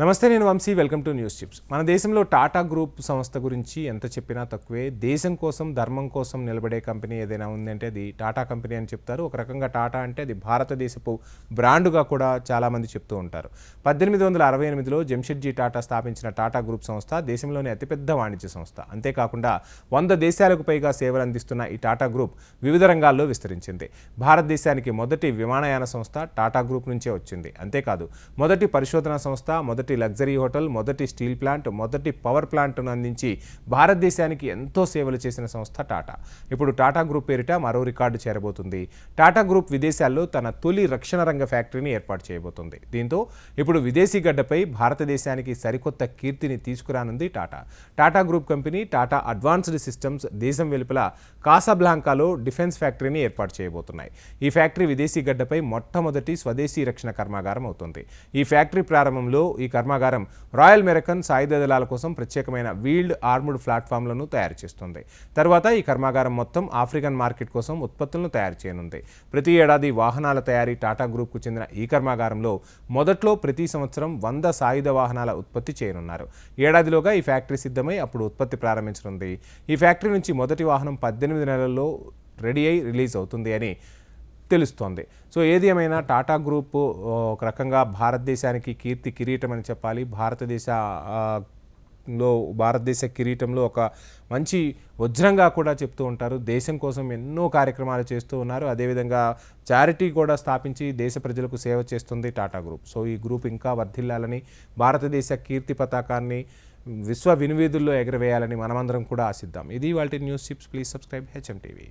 నమస్తే నేను Vamshi. Welcome to news chips. మన దేశంలో టాటా గ్రూప్ సంస్థ గురించి ఎంత చెప్పినా తక్కువే. దేశం కోసం ధర్మం కోసం నిలబడే కంపెనీ ఏదైనా ఉందంటే అది టాటా కంపెనీ అని చెప్తారు. ఒక రకంగా టాటా అంటే అది భారతదేశపు బ్రాండుగా కూడా చాలామంది చెప్తూ ఉంటారు. పద్దెనిమిది వందల అరవై ఎనిమిదిలో జంషెడ్జీ టాటా స్థాపించిన టాటా గ్రూప్ సంస్థ దేశంలోని అతిపెద్ద వాణిజ్య సంస్థ. అంతేకాకుండా వంద దేశాలకు పైగా సేవలు అందిస్తున్న ఈ టాటా గ్రూప్ వివిధ రంగాల్లో విస్తరించింది. భారతదేశానికి మొదటి విమానయాన సంస్థ టాటా గ్రూప్ నుంచే వచ్చింది. అంతేకాదు మొదటి పరిశోధనా సంస్థ మొదటి లగ్జరీ హోటల్ మొదటి స్టీల్ ప్లాంట్ మొదటి పవర్ ప్లాంట్ను అందించి భారతదేశానికి ఎంతో సేవలు చేసిన సంస్థ టాటా. ఇప్పుడు టాటా గ్రూప్ పేరిట మరో రికార్డు చేరబోతుంది. టాటా గ్రూప్ విదేశాల్లో తన తొలి రక్షణ రంగ ఫ్యాక్టరీని ఏర్పాటు చేయబోతుంది. దీంతో ఇప్పుడు విదేశీ గడ్డపై భారతదేశానికి సరికొత్త కీర్తిని తీసుకురానుంది Tata. Tata group company Tata advanced systems దేశం వెలుపల కాసాబ్లాంకాలో డిఫెన్స్ ఫ్యాక్టరీని ఏర్పాటు చేయబోతున్నాయి. ఈ ఫ్యాక్టరీ విదేశీ గడ్డపై మొట్టమొదటి స్వదేశీ రక్షణ కర్మాగారం అవుతుంది. ఈ ఫ్యాక్టరీ ప్రారంభంలో ఈ కర్మాగారం రాయల్ మెరకన్ సాయుధ దళాల కోసం ప్రత్యేకమైన వీల్డ్ ఆర్ముడ్ ప్లాట్ఫామ్లను తయారు చేస్తుంది. తర్వాత ఈ కర్మాగారం మొత్తం ఆఫ్రికన్ మార్కెట్ కోసం ఉత్పత్తులను తయారు చేయనుంది. ప్రతి ఏడాది వాహనాల తయారీ టాటా గ్రూప్కు చెందిన ఈ కర్మాగారంలో మొదట్లో ప్రతి సంవత్సరం వంద సాయుధ వాహనాల ఉత్పత్తి చేయనున్నారు. ఏడాదిలోగా ఈ ఫ్యాక్టరీ సిద్ధమై అప్పుడు ఉత్పత్తి ప్రారంభించనుంది. ఈ ఫ్యాక్టరీ నుంచి మొదటి వాహనం పద్దెనిమిది నెలల్లో రెడీ అయి రిలీజ్ అవుతుంది అని తెలుస్తోంది. సో ఏది ఏమైనా టాటా గ్రూప్ ఒక రకంగా భారతదేశానికి కీర్తి కిరీటం అని చెప్పాలి. భారతదేశ లో భారతదేశ కిరీటంలో ఒక మంచి వజ్రంగా కూడా చెప్తూ ఉంటారు. దేశం కోసం ఎన్నో కార్యక్రమాలు చేస్తూ ఉన్నారు. అదేవిధంగా చారిటీ కూడా స్థాపించి దేశ ప్రజలకు సేవ చేస్తుంది టాటా గ్రూప్. సో ఈ గ్రూప్ ఇంకా వర్ధిల్లాలని భారతదేశ కీర్తి పతాకాన్ని విశ్వ వినువీధుల్లో ఎగరవేయాలని మనమందరం కూడా ఆశిద్దాం. ఇది వాళ్ళ news chips. Please subscribe HM TV.